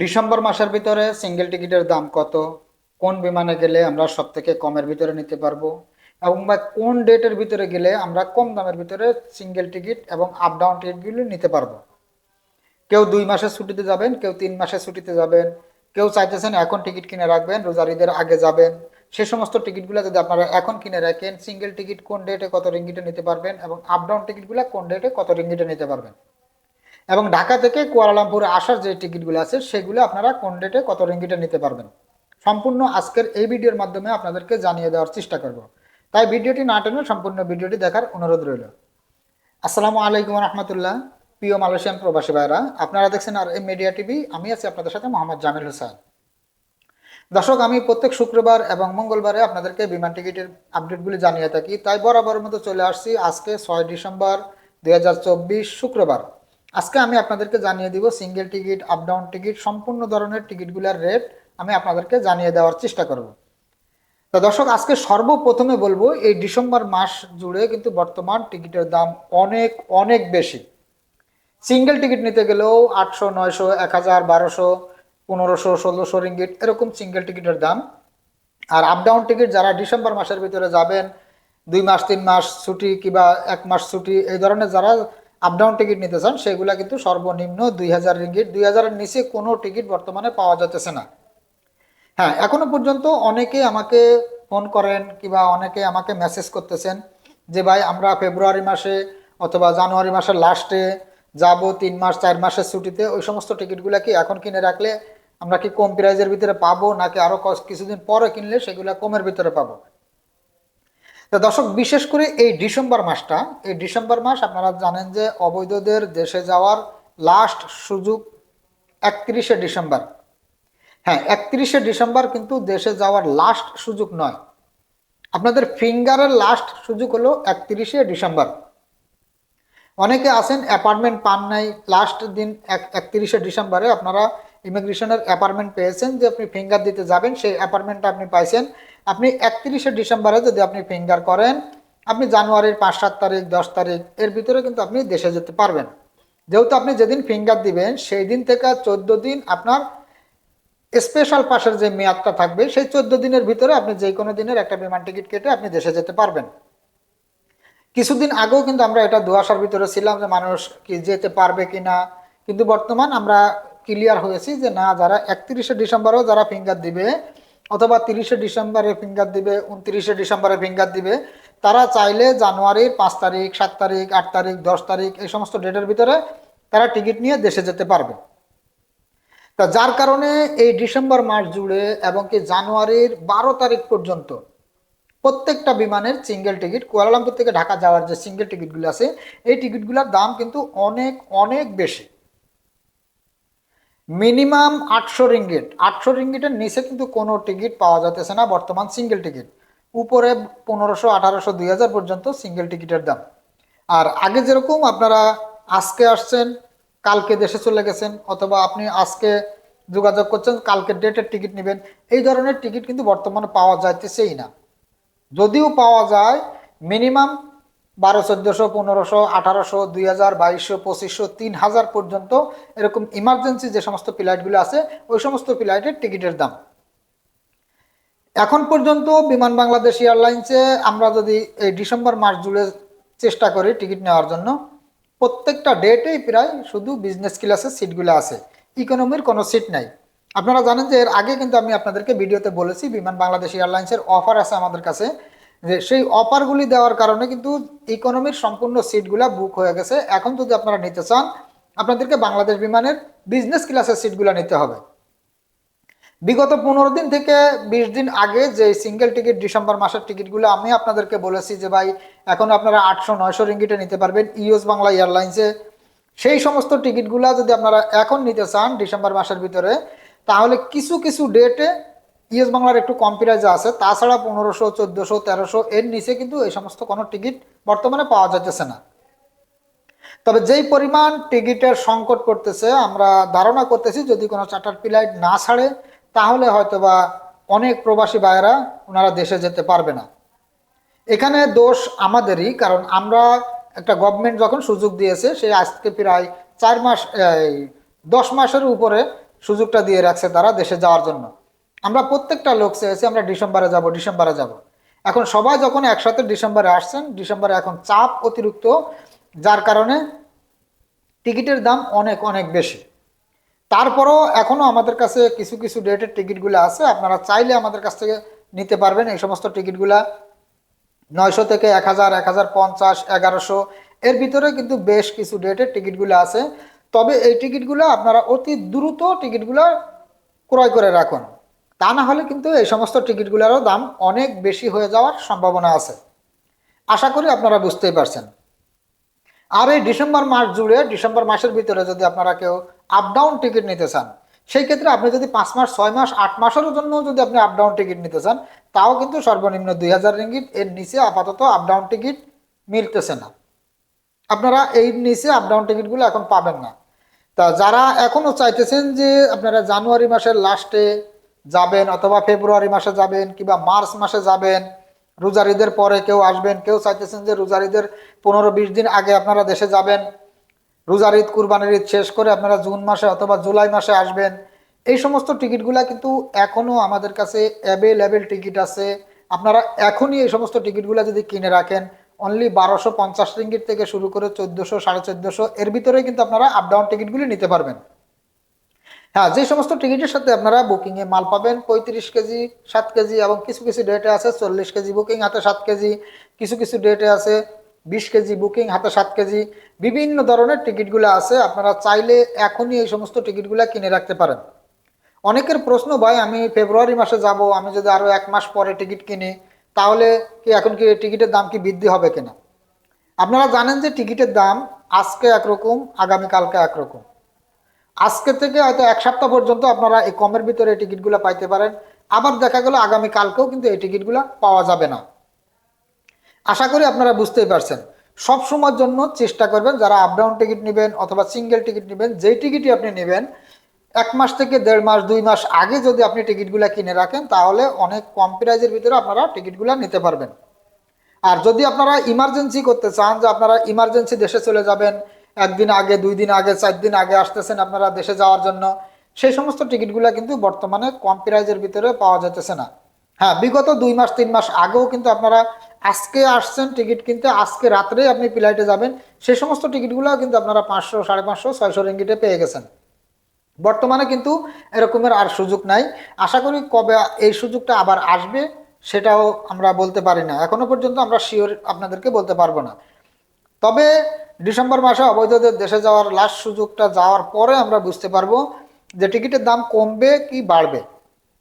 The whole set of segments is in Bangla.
ডিসেম্বর মাসের ভিতরে সিঙ্গেল টিকিটের দাম কত? কোন বিমানে গেলে আমরা সব থেকে কমের ভিতরে নিতে পারব? এবং বা কোন ডেটের ভিতরে গেলে আমরা কম দামের ভিতরে সিঙ্গেল টিকিট এবং আপ ডাউন টিকিটগুলি নিতে পারব? কেউ দুই মাসের ছুটিতে যাবেন, কেউ তিন মাসের ছুটিতে যাবেন, কেউ চাইতেছেন এখন টিকিট কিনে রাখবেন রোজারিদের আগে যাবেন। সে সমস্ত টিকিটগুলো যদি আপনারা এখন কিনে রাখেন সিঙ্গেল টিকিট কোন ডেটে কত রিঙ্গিটে নিতে পারবেন এবং আপ ডাউন টিকিটগুলো কোন ডেটে কত রিঙ্গিটে নিতে পারবেন? এবং ঢাকা থেকে কুয়ালালামপুরে আসার যে টিকিটগুলো আছে, সেগুলো আপনারা কোন ডেটে কত রিঙ্গিটে নিতে পারবেন। সম্পূর্ণ আজকের এই ভিডিওর মাধ্যমে আপনাদেরকে জানিয়ে দেওয়ার চেষ্টা করব। তাই ভিডিওটি না টেনে সম্পূর্ণ ভিডিওটি দেখার অনুরোধ রইল। আসসালামু আলাইকুম রহমতুল্লাহ, প্রিয় মালয়েশিয়ান প্রবাসী ভাইরা আপনারা দেখছেন আর এই মিডিয়া টিভি আমি আছি আপনাদের সাথে মোহাম্মদ জামিল হোসেন। দর্শক, আমি প্রত্যেক শুক্রবার এবং মঙ্গলবারে আপনাদেরকে বিমান টিকিটের আপডেটগুলি জানিয়ে থাকি। তাই বরাবর মতো চলে আসছি আজকে ছয় ডিসেম্বর দুই হাজার চব্বিশ শুক্রবার। আজকে আমি আপনাদেরকে জানিয়ে দিব single ticket up down ticket সম্পূর্ণ ধরনের টিকিটগুলোর রেট আমি আপনাদেরকে জানিয়ে দেওয়ার চেষ্টা করব। তো দর্শক, আজকে সর্বপ্রথমে বলব, এই ডিসেম্বর মাস জুড়ে কিন্তু বর্তমান টিকিটের দাম অনেক অনেক বেশি। সিঙ্গেল টিকিট নিতে গেলেও আটশো, নয়শো, এক হাজার, বারোশো, পনেরোশো, ষোলোশো রিঙ্গিট এরকম সিঙ্গেল টিকিটের দাম। আর আপ ডাউন টিকিট যারা ডিসেম্বর মাসের ভিতরে যাবেন, দুই মাস, তিন মাস ছুটি কিংবা এক মাস ছুটি, এই ধরনের যারা আপ ডাউন টিকিট নিতে চান, সেগুলা কিন্তু সর্বনিম্ন দুই হাজার রিঙ্গিট দুই হাজারের নিচে কোনো টিকিট বর্তমানে পাওয়া যাচ্ছে না। হ্যাঁ এখনও পর্যন্ত অনেকে আমাকে ফোন করেন কিংবা অনেকে আমাকে মেসেজ করতেছেন যে, ভাই, আমরা ফেব্রুয়ারি মাসে অথবা জানুয়ারি মাসের লাস্টে যাব তিন মাস, চার মাসের ছুটিতে। ওই সমস্ত টিকিটগুলো কি এখন কিনে রাখলে আমরা কি কম প্রাইজের ভিতরে পাবো, নাকি আরও কিছুদিন পরে কিনলে সেগুলো কমের ভিতরে পাবো? তো দর্শক, বিশেষ করে এই ডিসেম্বর মাসটা, এই ডিসেম্বর মাস আপনারা জানেন যে অবৈধদের দেশে যাওয়ার লাস্ট সুযোগ একত্রিশে ডিসেম্বর। হ্যাঁ একত্রিশে ডিসেম্বর কিন্তু দেশে যাওয়ার লাস্ট সুযোগ নয়। আপনাদের ফিঙ্গারের লাস্ট সুযোগ হলো একত্রিশে ডিসেম্বর। অনেকে আছেন অ্যাপার্টমেন্ট পান নাই লাস্ট দিন এক একত্রিশে ডিসেম্বরে আপনারা ইমিগ্রেশনের অ্যাপার্টমেন্ট পেয়েছেন, যে আপনি ফিঙ্গার দিতে যাবেন, সেই অ্যাপার্টমেন্টটা আপনি পাইছেন। আপনি একত্রিশে ডিসেম্বরে যদি আপনি ফিঙ্গার করেন, আপনি জানুয়ারির পাঁচ, সাত তারিখ, দশ তারিখ, এর ভিতরে কিন্তু আপনি দেশে যেতে পারবেন। যেহেতু আপনি যেদিন ফিঙ্গার দিবেন, সেই দিন থেকে চোদ্দ দিন আপনার স্পেশাল পাসের যে মেয়াদটা থাকবে, সেই চোদ্দ দিনের ভিতরে আপনি যে কোনো দিনের একটা বিমান টিকিট কেটে আপনি দেশে যেতে পারবেন। কিছুদিন আগেও কিন্তু আমরা এটা দুয়াশার ভিতরে ছিলাম যে মানুষ কি যেতে পারবে কি না কিন্তু বর্তমান আমরা ক্লিয়ার হয়েছি যে না, যারা একত্রিশে ডিসেম্বরেও যারা ফিঙ্গার দিবে, অথবা তিরিশে ডিসেম্বরে ফিঙ্গার দিবে, উনত্রিশে ডিসেম্বরে ফিঙ্গার দিবে, তারা চাইলে জানুয়ারির পাঁচ তারিখ, সাত তারিখ, আট তারিখ, দশ তারিখ, এই সমস্ত ডেটের ভিতরে তারা টিকিট নিয়ে দেশে যেতে পারবে। তা যার কারণে এই ডিসেম্বর মাস জুড়ে এবং কি জানুয়ারির বারো তারিখ পর্যন্ত প্রত্যেকটা বিমানের সিঙ্গেল টিকিট কুয়ালালামপুর থেকে ঢাকা যাওয়ার যে সিঙ্গেল টিকিটগুলো আছে, এই টিকিটগুলোর দাম কিন্তু অনেক অনেক বেশি। মিনিমাম আটশো রিঙ্গিট। আটশো রিঙ্গিটের নিচে কিন্তু কোনো টিকিট পাওয়া যাচ্ছে না, বর্তমান সিঙ্গেল টিকিট। উপরে পনেরোশো, আঠারোশো, দুই হাজার পর্যন্ত সিঙ্গেল টিকিটের দাম। আর আগে যেরকম আপনারা আজকে আসছেন, কালকে দেশে চলে গেছেন, অথবা আপনি আজকে যোগাযোগ করছেন, কালকে ডেটের টিকিট নেবেন, এই ধরনের টিকিট কিন্তু বর্তমানে পাওয়া যাইতেছেই না। যদিও পাওয়া যায়, মিনিমাম বারো, চোদ্দোশো, পনেরোশো, আঠারোশো, দুই হাজার, বাইশশো, পঁচিশশো, তিন হাজার পর্যন্ত এরকম ইমার্জেন্সি যে সমস্ত ফ্লাইটগুলো আছে, ওই সমস্ত ফ্লাইটের টিকিটের দাম। এখন পর্যন্ত বিমান বাংলাদেশ এয়ারলাইন্সে আমরা যদি এই ডিসেম্বর মাস জুড়ে চেষ্টা করি টিকিট নেওয়ার জন্য, প্রত্যেকটা ডেটেই প্রায় শুধু বিজনেস ক্লাসের সিটগুলো আছে। ইকোনমির কোনো সিট নাই। আপনারা জানেন যে এর আগে কিন্তু আমি আপনাদেরকে ভিডিওতে বলেছি বিমান বাংলাদেশ এয়ারলাইন্সের অফার আছে আমাদের কাছে। যে সেই অফারগুলি দেওয়ার কারণে কিন্তু ইকোনমির সম্পূর্ণ সিটগুলো বুক হয়ে গেছে। এখন যদি আপনারা নিতে চান, আপনাদেরকে বাংলাদেশ বিমানের বিজনেস ক্লাসের সিটগুলো নিতে হবে। বিগত পনেরো দিন থেকে বিশ দিন আগে যে সিঙ্গেল টিকিট ডিসেম্বর মাসের টিকিটগুলো আমি আপনাদেরকে বলেছি যে, ভাই, এখন আপনারা আটশো, নয়শো রিঙ্গিটে নিতে পারবেন ইউএস বাংলা এয়ারলাইন্সে সেই সমস্ত টিকিটগুলো যদি আপনারা এখন নিতে চান ডিসেম্বর মাসের ভিতরে, তাহলে কিছু কিছু ডেটে ইউএস বাংলার একটু কম প্রাইজে আছে। তাছাড়া পনেরোশো, চোদ্দোশো, তেরোশো, এর নিচে কিন্তু এই সমস্ত কোনো টিকিট বর্তমানে পাওয়া যাচ্ছে না। তবে যেই পরিমাণ টিকিটের সংকট করতেছে আমরা ধারণা করতেছি যদি কোনো চার্টার ফ্লাইট না ছাড়ে, তাহলে হয়তোবা অনেক প্রবাসী ভাইয়েরা ওনারা দেশে যেতে পারবে না। এখানে দোষ আমাদেরই, কারণ আমরা একটা গভর্নমেন্ট যখন সুযোগ দিয়েছে, সে আজকে প্রায় চার মাস দশ মাসের উপরে সুযোগটা দিয়ে রাখছে তারা দেশে যাওয়ার জন্য। আমরা প্রত্যেকটা লোক চেয়েছি আমরা ডিসেম্বরে যাব ডিসেম্বরে যাব। এখন সবাই যখন একসাথে ডিসেম্বরে আসছেন, ডিসেম্বরে এখন চাপ অতিরিক্ত, যার কারণে টিকিটের দাম অনেক অনেক বেশি। তারপরও এখনও আমাদের কাছে কিছু কিছু ডেটের টিকিটগুলো আছে, আপনারা চাইলে আমাদের কাছ থেকে নিতে পারবেন। এই সমস্ত টিকিটগুলা নয়শো থেকে এক হাজার এক হাজার পঞ্চাশ, এগারোশো, এর ভিতরে কিন্তু বেশ কিছু ডেটের টিকিটগুলো আছে। তবে এই টিকিটগুলো আপনারা অতি দ্রুত টিকিটগুলো ক্রয় করে রাখুন। তা না হলে কিন্তু এই সমস্ত টিকিটগুলোরও দাম অনেক বেশি হয়ে যাওয়ার সম্ভাবনা আছে। আশা করি আপনারা বুঝতেই পারছেন। আর এই ডিসেম্বর মাস জুড়ে, ডিসেম্বর মাসের ভিতরে যদি আপনারা কেউ আপ ডাউন টিকিট নিতে চান, সেই ক্ষেত্রে আপনি যদি পাঁচ মাস, ছয় মাস, আট মাসের জন্য যদি আপনি আপ ডাউন টিকিট নিতে চান, তাও কিন্তু সর্বনিম্ন দুই হাজার রিঙ্গিট এর নিচে আপাতত আপ ডাউন টিকিট মিলতেছে না। আপনারা এই নিচে আপ ডাউন টিকিটগুলো এখন পাবেন না। তা যারা এখনও চাইতেছেন যে আপনারা জানুয়ারি মাসের লাস্টে যাবেন অথবা ফেব্রুয়ারি মাসে যাবেন কিংবা মার্চ মাসে যাবেন, রোজার ঈদের পরে কেউ আসবেন, কেউ চাইতেছেন যে রোজার ঈদের পনেরো বিশ দিন আগে আপনারা দেশে যাবেন। রোজার ঈদ, কুরবানির ঈদ শেষ করে আপনারা জুন মাসে অথবা জুলাই মাসে আসবেন। এই সমস্ত টিকিটগুলা কিন্তু এখনও আমাদের কাছে অ্যাভেলেবেল টিকিট আছে। আপনারা এখনই এই সমস্ত টিকিটগুলো যদি কিনে রাখেন অনলি বারোশো পঞ্চাশ রিঙ্গিট থেকে শুরু করে চোদ্দোশো সাড়ে চোদ্দোশো এর ভিতরে কিন্তু আপনারা আপ ডাউন টিকিটগুলি নিতে পারবেন। হ্যাঁ যে সমস্ত টিকিটের সাথে আপনারা বুকিংয়ে মাল পাবেন, পঁয়ত্রিশ কেজি, সাত কেজি এবং কিছু কিছু ডেটে আছে চল্লিশ কেজি বুকিং হাতে সাত কেজি। কিছু কিছু ডেটে আছে বিশ কেজি বুকিং হাতে সাত কেজি। বিভিন্ন ধরনের টিকিটগুলো আছে, আপনারা চাইলে এখনই এই সমস্ত টিকিটগুলো কিনে রাখতে পারেন। অনেকের প্রশ্ন, ভাই, আমি ফেব্রুয়ারি মাসে যাব, আমি যদি আরও এক মাস পরে টিকিট কিনি, তাহলে কি এখন কি টিকিটের দাম কি বৃদ্ধি হবে কিনা? আপনারা জানেন যে টিকিটের দাম আজকে একরকম, আগামীকালকে একরকম। আজকে থেকে হয়তো এক সপ্তাহ পর্যন্ত আপনারা এই কমের ভিতরে এই টিকিটগুলো পাইতে পারেন। আবার দেখা গেল আগামীকালকেও কিন্তু এই টিকিটগুলো পাওয়া যাবে না। আশা করি আপনারা বুঝতেই পারছেন। সব সময়ের জন্য চেষ্টা করবেন যারা আপ ডাউন টিকিট নেবেন অথবা সিঙ্গেল টিকিট নেবেন, যেই টিকিটই আপনি নেবেন, এক মাস থেকে দেড় মাস, দুই মাস আগে যদি আপনি টিকিটগুলো কিনে রাখেন, তাহলে অনেক কম প্রাইজের ভিতরে আপনারা টিকিটগুলো নিতে পারবেন। আর যদি আপনারা ইমার্জেন্সি করতে চান, যে আপনারা ইমার্জেন্সি দেশে চলে যাবেন একদিন আগে, দুই দিন আগে, চার দিন আগে আসতেছেন আপনারা দেশে যাওয়ার জন্য। সেই সমস্ত টিকিটগুলো কিন্তু বর্তমানে কম প্রাইজের ভিতরে পাওয়া যাচ্ছে না। হ্যাঁ বিগত দুই মাস, তিন মাস আগেও কিন্তু আপনারা আজকে আসছেন টিকিট কিনতে, আজকে রাত্রেই আপনি ফ্লাইটে যাবেন। সেই সমস্ত টিকিটগুলো কিন্তু আপনারা পাঁচশো, সাড়ে পাঁচশো, ছয়শো রিঙ্গিটে পেয়ে গেছেন। বর্তমানে কিন্তু এরকমের আর সুযোগ নাই। আশা করি কবে এই সুযোগটা আবার আসবে সেটাও আমরা বলতে পারি না। এখনও পর্যন্ত আমরা শিওর আপনাদেরকে বলতে পারব না। তবে ডিসেম্বর মাসে অবৈধদের দেশে যাওয়ার লাস্ট সুযোগটা যাওয়ার পরে আমরা বুঝতে পারব যে টিকিটের দাম কমবে কি বাড়বে।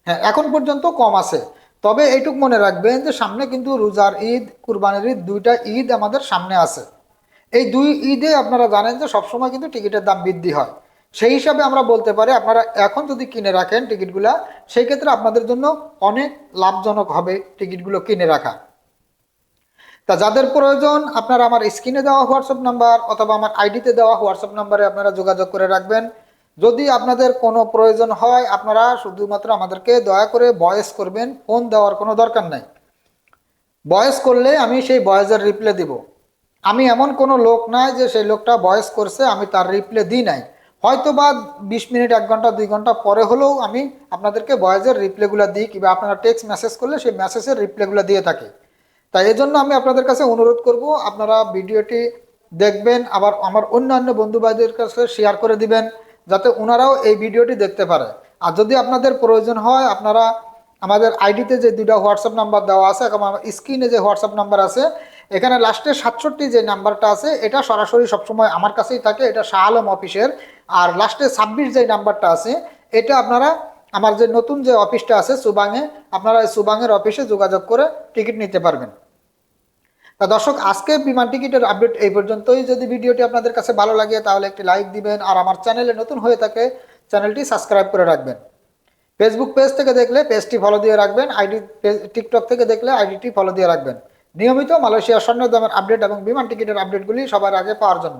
হ্যাঁ এখন পর্যন্ত কম আছে। তবে এইটুক মনে রাখবেন যে সামনে কিন্তু রোজার ঈদ, কুরবানির ঈদ দুইটা ঈদ আমাদের সামনে আছে। এই দুই ঈদে আপনারা জানেন যে সবসময় কিন্তু টিকিটের দাম বৃদ্ধি হয়। সেই হিসাবে আমরা বলতে পারি, আপনারা এখন যদি কিনে রাখেন টিকিটগুলা, সেই ক্ষেত্রে আপনাদের জন্য অনেক লাভজনক হবে টিকিটগুলো কিনে রাখা। তা যাদের প্রয়োজন, আপনারা আমার স্ক্রিনে দেওয়া হোয়াটসঅ্যাপ নাম্বার অথবা আমার আইডিতে দেওয়া হোয়াটসঅ্যাপ নাম্বারে আপনারা যোগাযোগ করে রাখবেন। যদি আপনাদের কোনো প্রয়োজন হয়, আপনারা শুধুমাত্র আমাদেরকে দয়া করে ভয়েস করবেন ফোন দেওয়ার কোনো দরকার নাই। ভয়েস করলে আমি সেই ভয়েসের রিপ্লে দিব। আমি এমন কোনো লোক নাই যে সেই লোকটা ভয়েস করছে, আমি তার রিপ্লে দিই নাই। হয়তো বা বিশ মিনিট, এক ঘণ্টা, দুই ঘণ্টা পরে হলেও আমি আপনাদেরকে ভয়েসের রিপ্লেগুলো দিই, কিংবা আপনারা টেক্সট মেসেজ করলে সেই মেসেজের রিপ্লেগুলো দিয়ে থাকি। তাই এজন্য আমি আপনাদের কাছে অনুরোধ করব, আপনারা ভিডিওটি দেখবেন, আবার আমার অন্যান্য বন্ধু কাছে শেয়ার করে দিবেন, যাতে ওনারাও এই ভিডিওটি দেখতে পারে। আর যদি আপনাদের প্রয়োজন হয়, আপনারা আমাদের আইডিতে যে দুটা হোয়াটসঅ্যাপ নাম্বার দেওয়া আছে, এবং আমার স্ক্রিনে যে হোয়াটসঅ্যাপ নাম্বার আছে, এখানে লাস্টে সাতষট্টি যে নাম্বারটা আছে, এটা সরাসরি সবসময় আমার কাছেই থাকে, এটা শাহ আলম অফিসের আর লাস্টে ছাব্বিশ যে নাম্বারটা আছে, এটা আপনারা আমার যে নতুন যে অফিসটা আছে সুবাঙে, আপনারা এই সুবাঙের অফিসে যোগাযোগ করে টিকিট নিতে পারবেন। তা দর্শক, আজকে বিমান টিকিটের আপডেট এই পর্যন্তই। যদি ভিডিওটি আপনাদের কাছে ভালো লাগে, তাহলে একটি লাইক দিবেন আর আমার চ্যানেলে নতুন হয়ে থাকে, চ্যানেলটি সাবস্ক্রাইব করে রাখবেন। ফেসবুক পেজ থেকে দেখলে পেজটি ফলো দিয়ে রাখবেন আইডি টিকটক থেকে দেখলে আইডিটি ফলো দিয়ে রাখবেন। নিয়মিত মালয়েশিয়ার স্বর্ণ দামের আপডেট এবং বিমান টিকিটের আপডেটগুলি সবার আগে পাওয়ার জন্য।